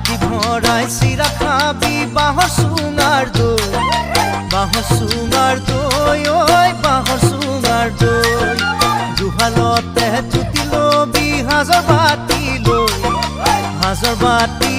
হাতি ঘরায় সিরা খাবি, বাহ সুঙার দই বাহ সুঙার দই ওই বাহ সুঙার দই জুহালতে জুতি লবি, হাজর বাতি লই হাজর বাতি